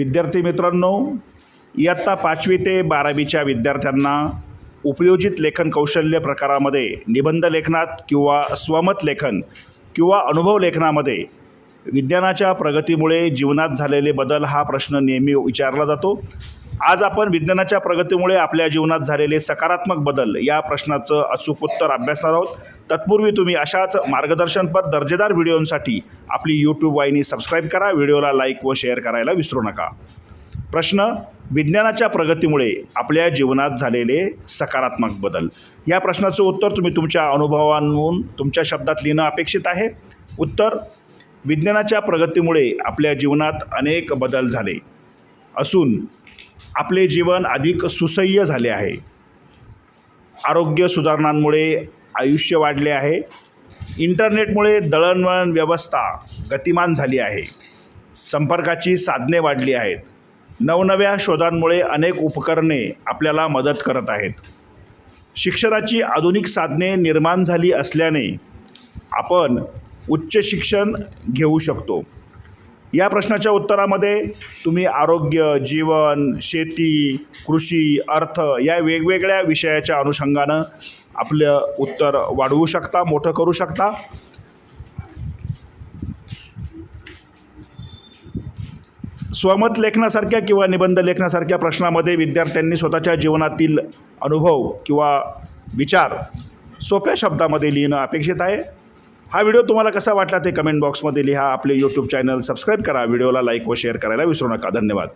विद्यार्थी मित्रांनो इयत्ता पाचवी ते बारावीच्या विद्यार्थ्यांना उपयोजित लेखन कौशल्य प्रकारामध्ये निबंध लेखनात किंवा स्वमत लेखन किंवा अनुभव लेखनामध्ये विज्ञानाच्या प्रगतीमुळे जीवनात झालेले बदल हा प्रश्न नेहमी विचारला जातो. आज आपण विज्ञानाच्या प्रगतीमुळे आपल्या जीवनात झालेले सकारात्मक बदल या प्रश्नाचं अचूक उत्तर अभ्यासणार आहोत. तत्पूर्वी तुम्ही अशाच मार्गदर्शनपर दर्जेदार व्हिडिओंसाठी आपली यूट्यूब वाहिनी सबस्क्राईब करा व्हिडिओला लाईक व शेअर करायला विसरू नका. प्रश्न विज्ञानाच्या प्रगतीमुळे आपल्या जीवनात झालेले सकारात्मक बदल. या प्रश्नाचं उत्तर तुम्ही तुमच्या अनुभवांवरून तुमच्या शब्दात लिहिणं अपेक्षित आहे. उत्तर विज्ञानाच्या प्रगतीमुळे आपल्या जीवनात अनेक बदल झाले. असून आपले जीवन अधिक सुसह्य झाले आहे. आरोग्य सुधारणांमुळे आयुष्य वाढले आहे. इंटरनेटमुळे दळणवळण व्यवस्था गतिमान झाली आहे. संपर्काची साधने वाढली आहेत. नवनव्या शोधांमुळे अनेक उपकरणे आपल्याला मदत करत आहेत. शिक्षणाची आधुनिक साधने निर्माण झाली असल्याने आपण उच्च शिक्षण घेऊ शकतो. या प्रश्नाच्या उत्तरामध्ये तुम्ही आरोग्य जीवन शेती कृषी अर्थ या वेगवेगळ्या विषयाच्या अनुषंगानं आपलं उत्तर वाढवू शकता मोठं करू शकता. स्वमत लेखनासारख्या किंवा निबंध लेखनासारख्या प्रश्नामध्ये विद्यार्थ्यांनी स्वतःच्या जीवनातील अनुभव किंवा विचार सोप्या शब्दामध्ये लिहिणं अपेक्षित आहे. हा व्हिडिओ तुम्हाला कसा वाटला ते कमेंट बॉक्समध्ये लिहा. आपले यूट्यूब चॅनल सबस्क्राईब करा. व्हिडिओला लाईक व शेअर करायला विसरू नका. धन्यवाद.